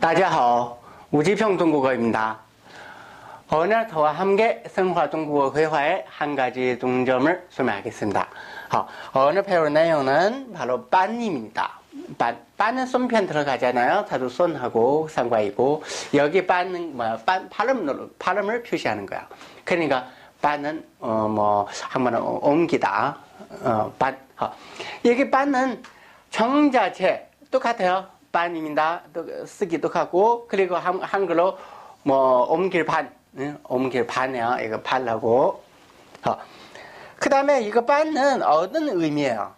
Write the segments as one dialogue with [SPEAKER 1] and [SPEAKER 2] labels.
[SPEAKER 1] 大家好，우지평 중국어입니다. 오늘 저와 함께 생화 중국어 회화의 한 가지 중점을 설명하겠습니다. 好, 오늘 배울 내용은 바로 빤입니다. 빤, 빤은 손편 들어가잖아요. 자주 손하고 상과이고 여기 빤은 뭐 빤, 발음으로 발음을 표시하는 거야. 그러니까 빤은 어, 뭐 한번 옮기다. 어, 빤. 어. 여기 빤은 정자체 똑같아요. 반입니다. 또 쓰기 똑같고 그리고 한, 한글로 뭐 옮길 반, 응? 옮길 반이야. 이거 반라고. 어. 그 다음에 이거 반은 어떤 의미예요?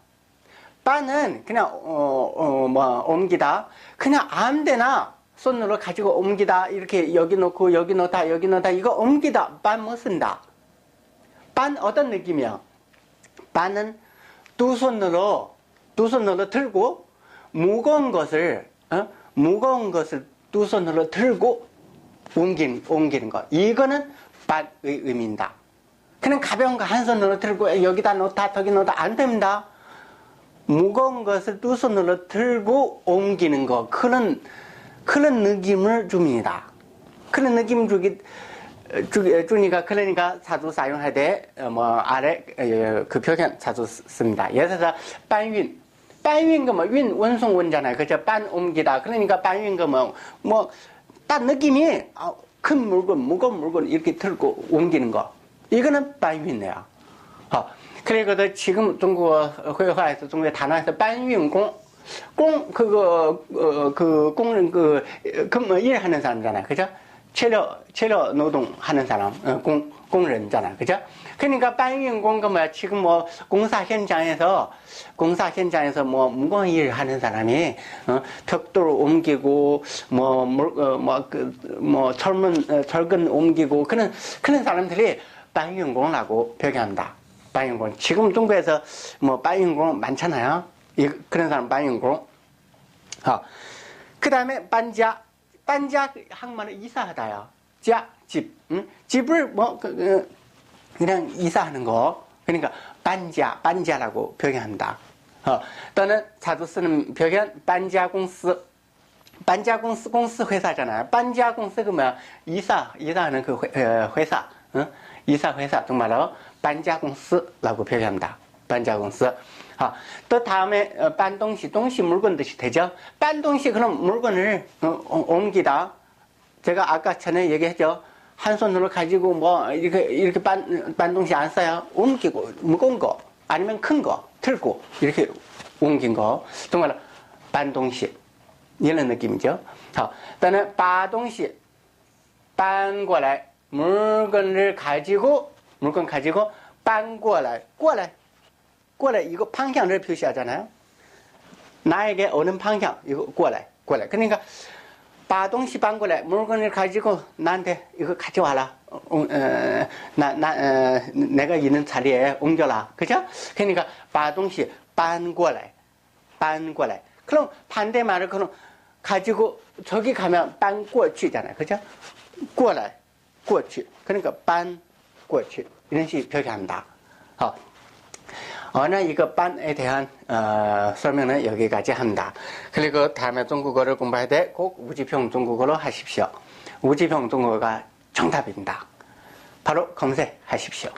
[SPEAKER 1] 반은 그냥 어, 어, 뭐 옮기다. 그냥 아무데나 손으로 가지고 옮기다. 이렇게 여기 놓고 여기 놓다 여기 놓다 이거 옮기다. 반뭐 쓴다. 반 어떤 느낌이야? 반은 두 손으로 두 손으로 들고 무거운 것을 어? 무거운 것을 두 손으로 들고 옮긴, 옮기는 것 이거는 반의 의미입니다. 그냥 가벼운 거 한 손으로 들고 여기다 놓다 저기 놓다 안 됩니다. 무거운 것을 두 손으로 들고 옮기는 거 그런 그런 느낌을 줍니다. 그런 느낌 주기 주, 주니까 그러니까 자주 사용할 때뭐 아래 그 표현 자주 씁니다. 예를 들어서 반 윈 반윈 거뭐윈 원송 원잖아요. 그죠? 반 옮기다. 그러니까 반윈 거뭐뭐딱 느낌이 큰 물건 무거운 물건 이렇게 들고 옮기는 거 이거는 반윈이에요. 어. 그리고 지금 중국어 회화에서 중국의 단어에서 반윈공 공 그거 어, 그 공은 그, 그 일하는 사람잖아요. 그죠? 체력, 체력 노동하는 사람, 어, 공, 공人잖아. 그죠? 그러니까 빨갱공그 뭐야. 지금 뭐 공사 현장에서, 공사 현장에서 뭐 무거운 일을 하는 사람이, 어, 턱도를 옮기고, 뭐, 물, 어, 뭐, 그, 뭐, 철문, 철근 어, 옮기고, 그런, 그런 사람들이 빨갱공라고 표기한다. 빨갱공. 지금 중국에서 뭐 빨갱공 많잖아요. 이, 그런 사람 빨갱공. 어. 그 다음에 반자. 搬家，行话呢，移家哈大，家、 집， 嗯，집을 뭐， 嗯，그냥 이사하는 거, 그러니 까, 搬家，搬家那个，票选很大，好，当然，查出是能票选搬家公司，搬家公司公司会啥讲呢？搬家公司个么，移家移家能够会，呃，会啥，嗯，移家会啥，懂不喽？搬家公司那个票选很大。 반자 공司. 아, 또 다음에 어, 빤동시, 동시 물건 뜻이 되죠. 빤동시 그럼 물건을 어, 옮기다. 제가 아까 전에 얘기했죠. 한 손으로 가지고 뭐 이렇게 이렇게 빤 빤동시 안 써요. 옮기고 무거운 거 아니면 큰 거 들고 이렇게 옮긴 거 정말 빤동시 이런 느낌이죠. 자, 그다음에 빠동시 빤过来 물건을 가지고 물건 가지고 빤过来 过来 꼬래 이거 방향을 표시하잖아요. 나에게 오는 방향 이거 꼬래 꼬래. 그러니까 바동시 반고래 물건을 가지고 나한테 이거 가져와라. 어, 어, 나, 나, 어, 내가 있는 자리에 옮겨라. 그죠? 그러니까 바동시 반고래 반고래. 그럼 반대 말을 그럼 가지고 저기 가면 반꼬치잖아요. 그죠? 꼬래 꼬치. 그러니까 반꼬치 이런 식으로 표시한다. 어. 오늘 이거 반에 대한 어, 설명은 여기까지 합니다. 그리고 다음에 중국어를 공부할 때 꼭 우지평 중국어로 하십시오. 우지평 중국어가 정답입니다. 바로 검색하십시오.